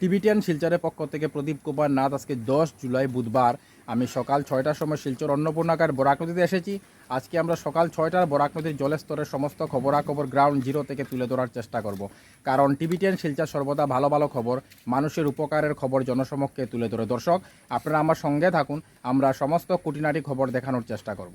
Tibetan শিলচরের পক্ষ থেকে প্রদীপ কুমার নাথ আজকে দশ জুলাই বুধবার। আমি সকাল ছয়টার সময় শিলচর অন্নপূর্ণাকার বরাক নদীতে এসেছি। আজকে আমরা সকাল ছয়টার বরাক নদীর জলস্তরের সমস্ত খবরাখবর গ্রাউন্ড জিরো থেকে তুলে ধরার চেষ্টা করব। কারণ টিবিটিয়ান শিলচর সর্বদা ভালো ভালো খবর। মানুষের উপকারের খবর জনসমক্ষে তুলে ধরে। দর্শক, আপনারা আমার সঙ্গে থাকুন। আমরা সমস্ত কুটিনাটি খবর দেখানোর চেষ্টা করব।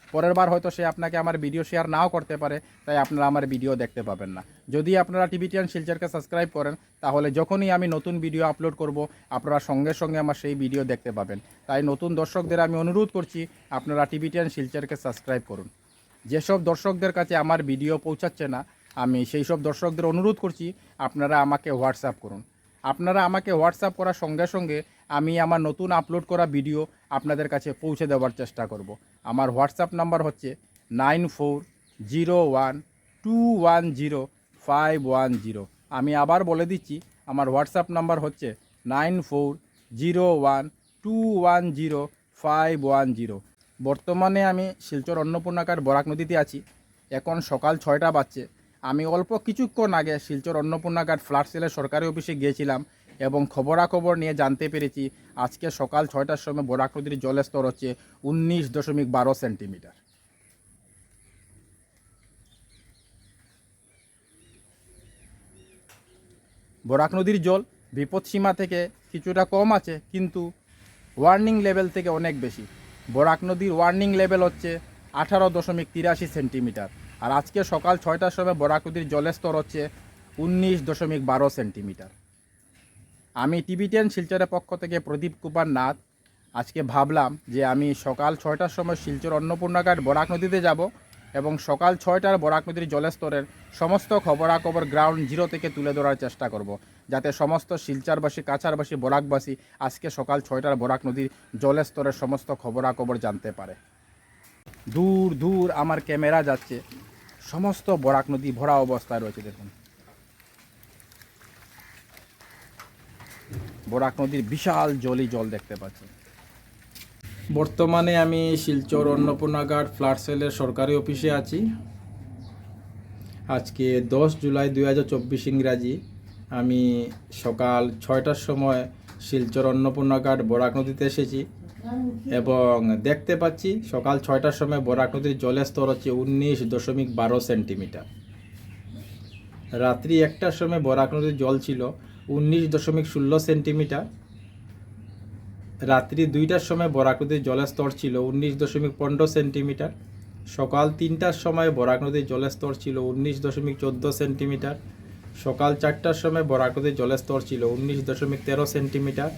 পরের বার হয়তো সে আপনাকে আমার ভিডিও শেয়ার নাও করতে পারে, তাই আপনারা আমার ভিডিও দেখতে পাবেন না। যদি আপনারা টিভি টেন শিলচারকে সাবস্ক্রাইব করেন, তাহলে যখনই আমি নতুন ভিডিও আপলোড করব, আপনারা সঙ্গে সঙ্গে আমার সেই ভিডিও দেখতে পাবেন। তাই নতুন দর্শকদের আমি অনুরোধ করছি, আপনারা টিভি টেন শিলচারকে সাবস্ক্রাইব করুন। যেসব দর্শকদের কাছে আমার ভিডিও পৌঁছাচ্ছে না, আমি সেই সব দর্শকদের অনুরোধ করছি, আপনারা আমাকে হোয়াটসঅ্যাপ করুন। আপনারা আমাকে হোয়াটসঅ্যাপ করার সঙ্গে সঙ্গে আমি আমার নতুন আপলোড করা ভিডিও আপনাদের কাছে পৌঁছে দেওয়ার চেষ্টা করব। আমার হোয়াটসঅ্যাপ নাম্বার হচ্ছে nine four zero one two one zero five one zero. আমি আবার বলে দিচ্ছি, আমার হোয়াটসঅ্যাপ নাম্বার হচ্ছে nine four zero one two one zero five one zero. বর্তমানে আমি শিলচর অন্নপূর্ণাকার বরাক নদীতে আছি। এখন সকাল ছয়টা বাজছে। আমি অল্প কিছুক্ষণ আগে শিলচর অন্নপূর্ণাঘাট ফ্ল্যাট সেলের সরকারি অফিসে গিয়েছিলাম। এবং খবরাখবর নিয়ে জানতে পেরেছি, আজকে সকাল ছয়টার সময় বরাক নদীর জলের স্তর হচ্ছে উনিশ দশমিক বারো সেন্টিমিটার। বরাক নদীর জল বিপদসীমা থেকে কিছুটা কম আছে, কিন্তু ওয়ার্নিং লেভেল থেকে অনেক বেশি। বরাক নদীর ওয়ার্নিং লেভেল হচ্ছে আঠারো দশমিক তিরাশি সেন্টিমিটার আর আজকে সকাল ছয়টার সময় বরাক নদীর জলের স্তর হচ্ছে উনিশ দশমিক বারো সেন্টিমিটার। আমি টিভি টেন শিলচরের পক্ষ থেকে প্রদীপ কুমার নাথ। আজকে ভাবলাম যে আমি সকাল ছয়টার সময় শিলচর অন্নপূর্ণাঘাট বরাক নদীতে যাব এবং সকাল ছয়টার বরাক নদীর জলস্তরের সমস্ত খবরাখবর গ্রাউন্ড জিরো থেকে তুলে ধরার চেষ্টা করব, যাতে সমস্ত শিলচারবাসী কাছারবাসী বরাকবাসী আজকে সকাল ছয়টার বরাক নদীর জলস্তরের সমস্ত খবরাখবর জানতে পারে। দূর দূর আমার ক্যামেরা যাচ্ছে, সমস্ত বরাক নদী ভরা অবস্থায় রয়েছে, দেখুন। বরাক নদীর বিশাল জলই জল দেখতে পাচ্ছি। বর্তমানে আমি শিলচর অন্নপূর্ণাঘাট ফ্ল্যাট সেলের সরকারি অফিসে আছি। আজকে দশ জুলাই দুই হাজার চব্বিশ ইংরাজি। আমি সকাল ছয়টার সময় শিলচর অন্নপূর্ণাঘাট বরাক নদীতে এসেছি এবং দেখতে পাচ্ছি সকাল ছয়টার সময় বরাক নদীর জলের স্তর হচ্ছে উনিশ দশমিক বারো সেন্টিমিটার। রাত্রি একটার সময় বরাক নদীর জল ছিল উনিশ দশমিক ষোলো সেন্টিমিটার। রাত্রি দুইটার সময় বরাক নদীর স্তর ছিল উনিশ দশমিক পনেরো সেন্টিমিটার। সকাল তিনটার সময় বরাক নদীর স্তর ছিল উনিশ দশমিক চোদ্দ সেন্টিমিটার। সকাল চারটার সময় বরাক নদীর স্তর ছিল উনিশ দশমিক তেরো সেন্টিমিটার।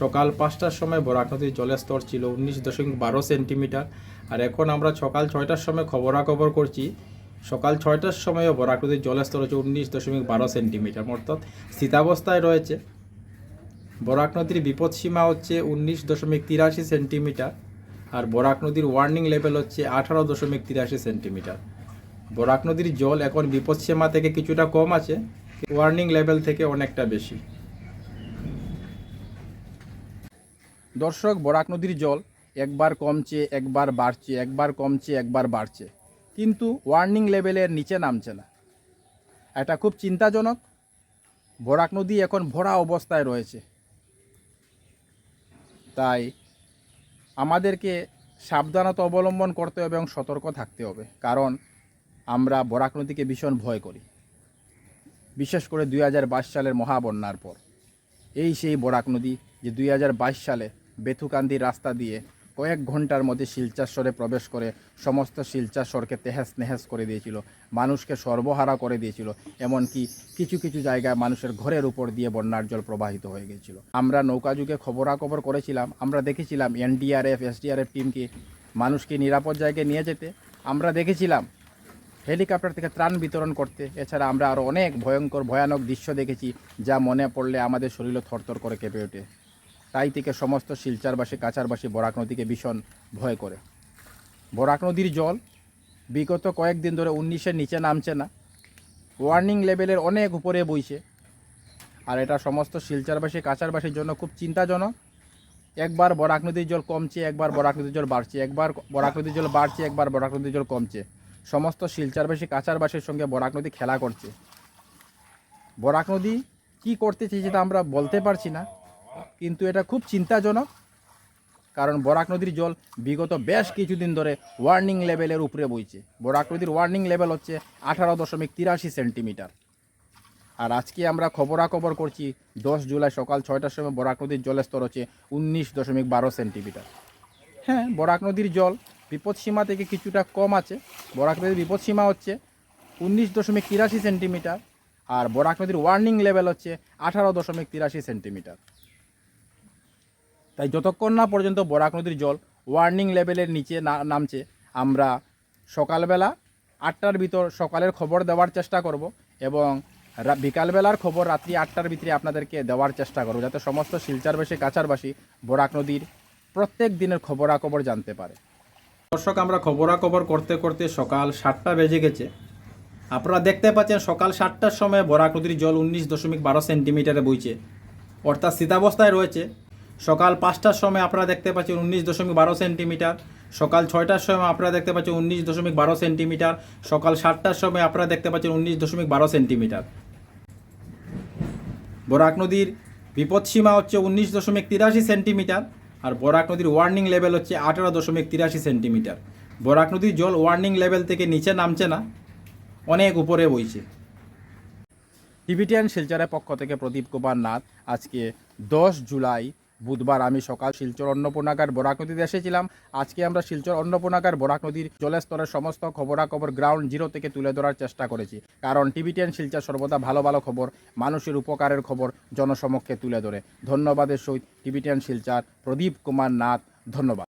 সকাল পাঁচটার সময় বরাক নদীর স্তর ছিল উনিশ দশমিক বারো সেন্টিমিটার। আর এখন আমরা সকাল ছয়টার সময় খবরাখবর করছি সকাল ছয়টার সময়ও বরাক নদীর জলের স্তর হচ্ছে উনিশ দশমিক বারো সেন্টিমিটার, অর্থাৎ স্থিতাবস্থায় রয়েছে। বরাক নদীর বিপদসীমা হচ্ছে উনিশ দশমিক তিরাশি সেন্টিমিটার আর বরাক নদীর ওয়ার্নিং লেভেল হচ্ছে আঠারো দশমিক তিরাশি সেন্টিমিটার। বরাক নদীর জল এখন বিপদসীমা থেকে কিছুটা কম আছে, ওয়ার্নিং লেভেল থেকে অনেকটা বেশি। দর্শক, বরাক নদীর জল একবার কমছে, একবার বাড়ছে, একবার কমছে, একবার বাড়ছে। কিন্তু ওয়ার্নিং লেভেলের নিচে নামছে না। এটা খুব চিন্তাজনক। বরাক নদী এখন ভরা অবস্থায় রয়েছে। তাই আমাদেরকে সাবধানতা অবলম্বন করতে হবে এবং সতর্ক থাকতে হবে। কারণ আমরা বরাক নদীকে ভীষণ ভয় করি। বিশেষ করে দুই হাজার বাইশ সালের মহাবন্যার পর। এই সেই বরাক নদী যে দুই হাজার বাইশ সালে বেথুকান্দির রাস্তা দিয়ে কয়েক ঘণ্টার মধ্যে শিলচাশ্বরে প্রবেশ করে সমস্ত শিলচাশ্বরকে তেহেস নেহেস করে দিয়েছিল, মানুষকে সর্বহারা করে দিয়েছিল, এমনকি কিছু কিছু জায়গায় মানুষের ঘরের উপর দিয়ে বন্যার জল প্রবাহিত হয়ে গিয়েছিল আমরা নৌকা যুগে খবরাখবর করেছিলাম, আমরা দেখেছিলাম এনডিআরএফ, এসডিআরএফ টিমকে মানুষকে নিরাপদ জায়গায় নিয়ে যেতে। আমরা দেখেছিলাম হেলিকপ্টার থেকে ত্রাণ বিতরণ করতে। এছাড়া আমরা আরও অনেক ভয়ঙ্কর, ভয়ানক দৃশ্য দেখেছি, যা মনে পড়লে আমাদের শরীরও থরথর করে কেঁপে ওঠে। তাই থেকে সমস্ত শিলচারবাসী, কাছারবাসী বরাক নদীকে ভীষণ ভয় করে। বরাক নদীর জল বিগত কয়েকদিন ধরে উনিশের নিচে নামছে না। ওয়ার্নিং লেভেলের অনেক উপরে বইছে। আর এটা সমস্ত শিলচারবাসী, কাছারবাসীর জন্য খুব চিন্তাজনক। একবার বরাক নদীর জল কমছে, একবার বরাক নদীর জল বাড়ছে, একবার বরাক নদীর জল বাড়ছে, একবার বরাক নদীর জল কমছে। সমস্ত শিলচারবাসী, কাছারবাসীর সঙ্গে বরাক নদী খেলা করছে। বরাক নদী কী করতে চেয়েছে তা আমরা বলতে পারছি না। কিন্তু এটা খুব চিন্তাজনক, কারণ বরাক নদীর জল বিগত বেশ কিছুদিন ধরে ওয়ার্নিং লেভেলের উপরে বইছে। বরাক নদীর ওয়ার্নিং লেভেল হচ্ছে আঠারো দশমিক তিরাশি সেন্টিমিটার। আর আজকে আমরা খবরাখবর করছি, দশ জুলাই সকাল ছয়টার সময় বরাক নদীর জলের স্তর হচ্ছে উনিশ দশমিক বারো সেন্টিমিটার। হ্যাঁ বরাক নদীর জল বিপদসীমা থেকে কিছুটা কম আছে। বরাক নদীর বিপদসীমা হচ্ছে উনিশ দশমিক তিরাশি সেন্টিমিটার, আর বরাক নদীর ওয়ার্নিং লেভেল হচ্ছে আঠারো দশমিক তিরাশি সেন্টিমিটার। তাই যতক্ষণ না পর্যন্ত বরাক নদীর জল ওয়ার্নিং লেভেলের নিচে না নামছে, আমরা সকালবেলা আটটার ভিতর সকালের খবর দেওয়ার চেষ্টা করব এবং বিকালবেলার খবর রাত্রি আটটার ভিতরে আপনাদেরকে দেওয়ার চেষ্টা করব যাতে সমস্ত শিলচারবাসী, কাছারবাসী বরাক নদীর প্রত্যেক দিনের খবরাখবর জানতে পারে। দর্শক, আমরা খবরাখবর করতে করতে সকাল সাতটা বেজে গেছে। আপনারা দেখতে পাচ্ছেন সকাল সাতটার সময় বরাক নদীর জল উনিশ দশমিক বারো সেন্টিমিটারে বইছে। অর্থাৎ স্থিতাবস্থায় রয়েছে। সকাল পাঁচটার সময় আপনারা দেখতে পাচ্ছেন উনিশ দশমিক বারো সেন্টিমিটার। সকাল ছয়টার সময় আপনারা দেখতে পাচ্ছেন উনিশ দশমিক বারো সেন্টিমিটার। সকাল সাতটার সময় আপনারা দেখতে পাচ্ছেন উনিশ দশমিক বারো সেন্টিমিটার। বরাক নদীর বিপদসীমা হচ্ছে উনিশ দশমিক তিরাশি সেন্টিমিটার আর বরাক নদীর ওয়ার্নিং লেভেল হচ্ছে আঠারো দশমিক তিরাশি সেন্টিমিটার। বরাক নদীর জল ওয়ার্নিং লেভেল থেকে নিচে নামছে না, অনেক উপরে বইছে। টিভিটিয়ান শিলচরের পক্ষ থেকে প্রদীপ কুমার নাথ, আজকে দশ জুলাই বুধবার আমি সকাল শিলচর অন্নপূর্ণাকার বরাক নদীতে এসেছিলাম। আজকে আমরা শিলচর অন্নপূর্ণাকার বরাক নদীর জলস্তরের স্তরের সমস্ত খবরাখবর গ্রাউন্ড জিরো থেকে তুলে ধরার চেষ্টা করেছি। কারণ টিভিটিয়ান শিলচর সর্বদা ভালো ভালো খবর, মানুষের উপকারের খবর জনসমক্ষে তুলে ধরে। ধন্যবাদের সহিত টিভিটিয়ান শিলচর, প্রদীপ কুমার নাথ, ধন্যবাদ।